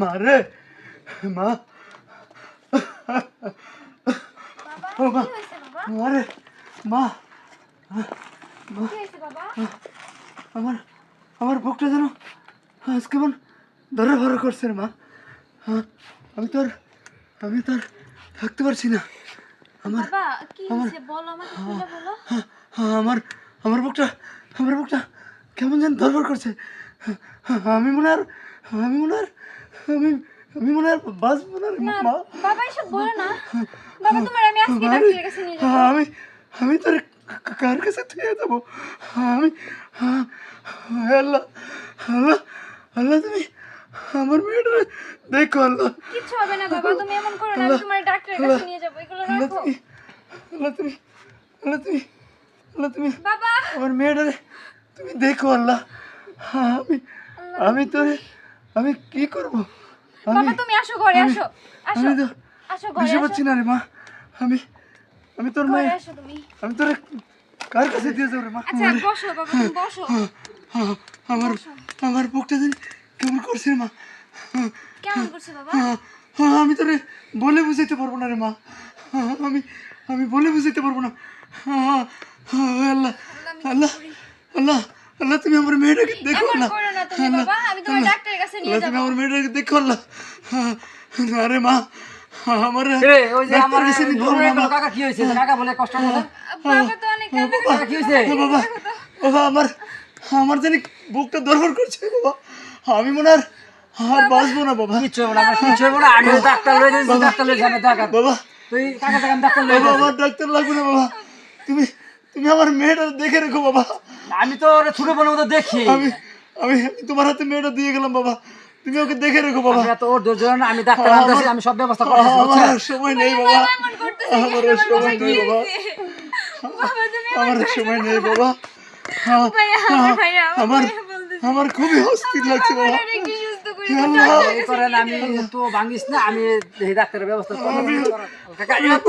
মা রে মা। ও মা বাবা মা। আমার আমার বুকটা যেন আজ কেমন ধরে ভরে করছে মা। হ্যাঁ, আমি তোর আমি তোর থাকতে পারছি না। আমার বাবা কি হয়েছে বলো আমাকে বলো। হ্যাঁ, আমার আমার বুকটা আমার বুকটা কেমন যেন ধরভর করছে। হ্যাঁ, আমি মনে আর আমি মনে আর আমি আমি মনে আর বাঁচবো না বাবা এসব বলো না। বাবা তোমার আমি আজকে ডাক্তারের কাছে নিয়ে যাব? হ্যাঁ, আমি আমি তোর কার কাছে থুয়ে যাব? আমি হ্যাঁ, হ্যাঁ, আল্লাহ আল্লাহ আল্লাহ তুমি আমার মেয়েটা দেখো আল্লাহ। কিচ্ছু হবে না বাবা তুমি এমন করো না তোমার ডাক্তারের কাছে নিয়ে যাব এগুলো রাখো। আল্লাহ তুমি আল্লাহ তুমি আল্লাহ তুমি আমার মেয়েটারে তুমি দেখো আল্লাহ। হ্যাঁ, আমি আমি তোরে আমি কি করব? আমি বাবা তুমি আসো ঘরে আসো আসো আসো ঘরে আসো। পারছি না রে মা। আমি আমি তোর আমি তোরে কার কাছে দিয়ে যাব রে মা? আচ্ছা বসো বাবা তুমি বসো। হ্যাঁ, হ্যাঁ, আমার আমার বুকটা কেমন করছে মা। কেমন করছে বাবা? আমি তোরে বলে বুঝাইতে পারব না রে মা। আমি আমি বলে বুঝাইতে পারব না। হ্যাঁ, হ্যাঁ, আল্লাহ আল্লাহ আল্লাহ আল্লাহ তুমি আমার মেয়েটাকে দেখো আল্লাহ, আল্লাহ, তুমি আমার মেয়েটাকে দেখো আল্লাহ হ্যাঁ, আরে মা হ্যাঁ, আমার কাছে না, মা। কাকা কি হয়েছে? কাকা বলে কষ্ট হচ্ছে বাবা তো অনেক কাকা কি হয়েছে? বাবা বাবা আমার আমার জানি বুকটা দরবার করছে বাবা। আমি মনে আর বাঁচবো না বাবা। হবে না আমার হবে না। আমি ডাক্তার লয়ে যাচ্ছি ডাক্তার লয়ে যাবে বাবা তুই থেকে আমি ডাক্তার লয়ে বাবা ডাক্তার লাগবে না বাবা। তুমি তুমি আমার মেয়েটা দেখে রেখো বাবা। আমি তো ওরে ছোট বোনের মতো দেখি। আমি আমি তোমার হাতে মেয়েটা দিয়ে গেলাম বাবা। তুমি ওকে দেখে রেখো বাবা। এত ওর ধৈর্য না, আমি ডাক্তার আনতেছি আমি সব ব্যবস্থা করতেছি আমার সময় নেই বাবা। আমার সময় নেই বাবা। বাবা আমার সময় নেই বাবা। হ্যাঁ, হ্যাঁ, আমার আমার খুবই অস্থির লাগছে বাবা। করেন আমি তো ভাঙিস না আমি এই ডাক্তারের ব্যবস্থা করব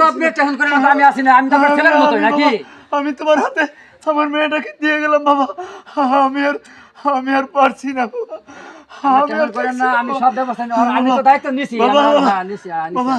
আপনি টেনশন করেন আমি না আমি তো ছেলের নাকি? আমি তোমার হাতে আমার মেয়েটাকে দিয়ে গেলাম বাবা। আমি আর আমি আর পারছি না বাবা। আমি সব ব্যবস্থা আমি তো দায়িত্ব নিছি বাবা, বাবা, বাবা।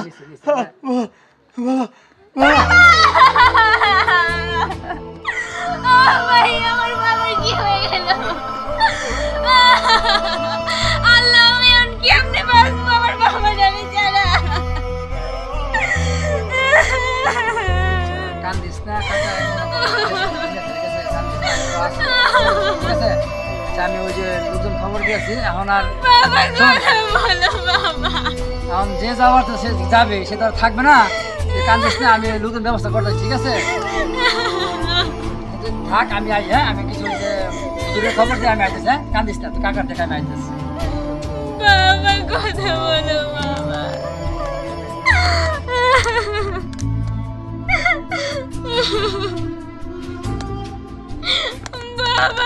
আমি ওই যে লোকজন খবর দিয়েছি এখন আর এখন যে যাওয়ার তো সে যাবে সে তো আর থাকবে না কান্দিস না আমি নতুন ব্যবস্থা করতে ঠিক আছে থাক আমি আই হ্যাঁ আমি কিছু যে খবর দিয়ে আমি আইতেছি হ্যাঁ কান্দিস না তুই কাকার দেখে আমি আইতেছি কথা বলো বাবা। বাবা